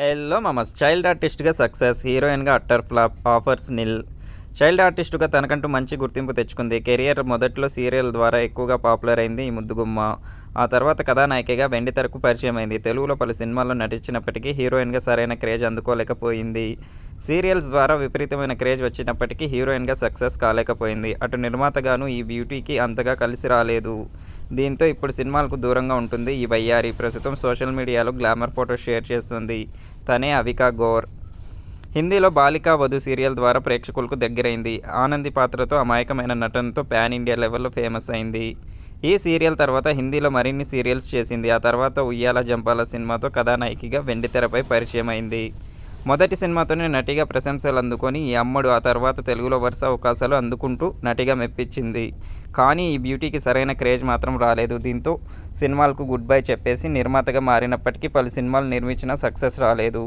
Hello moms child ఆర్టిస్ట్గా success హీరోయిన్గా utter flop offers nil child ఆర్టిస్టుగా తనకంటూ మంచి గుర్తింపు తెచ్చుకుంది. కెరియర్ మొదట్లో సీరియల్ ద్వారా ఎక్కువగా పాపులర్ అయింది ఈ ముద్దుగుమ్మ ఆ తర్వాత కథానాయికగా వెండితెరకు పరిచయం అయింది. తెలుగులో పలు సినిమాల్లో నటించినప్పటికీ హీరోయిన్గా సరైన క్రేజ్ అందుకోలేకపోయింది. సీరియల్స్ ద్వారా విపరీతమైన క్రేజ్ వచ్చినప్పటికీ హీరోయిన్గా సక్సెస్ కాలేకపోయింది. అటు నిర్మాతగాను ఈ బ్యూటీకి అంతగా కలిసి రాలేదు. దీంతో ఇప్పుడు సినిమాలకు దూరంగా ఉంటుంది. ఈ వయ్యారి ప్రస్తుతం సోషల్ మీడియాలో గ్లామర్ ఫోటో షేర్ చేస్తుంది. తనే అవికా గోర్. హిందీలో బాలికా వధు సీరియల్ ద్వారా ప్రేక్షకులకు దగ్గరైంది. ఆనంది పాత్రతో అమాయకమైన నటనతో పాన్ ఇండియా లెవెల్లో ఫేమస్ అయింది. ఈ సీరియల్ తర్వాత హిందీలో మరిన్ని సీరియల్స్ చేసింది. ఆ తర్వాత ఉయ్యాల జంపాల సినిమాతో కథానాయికగా వెండితెరపై పరిచయం అయింది. మొదటి సినిమాతోనే నటిగా ప్రశంసలు అందుకొని ఈ అమ్మడు ఆ తర్వాత తెలుగులో వరుస అవకాశాలు అందుకుంటూ నటిగా మెప్పించింది. కానీ ఈ బ్యూటీకి సరైన క్రేజ్ మాత్రం రాలేదు. దీంతో సినిమాలకు గుడ్ బై చెప్పేసి నిర్మాతగా మారినప్పటికీ పలు సినిమాలు నిర్మించినా సక్సెస్ రాలేదు.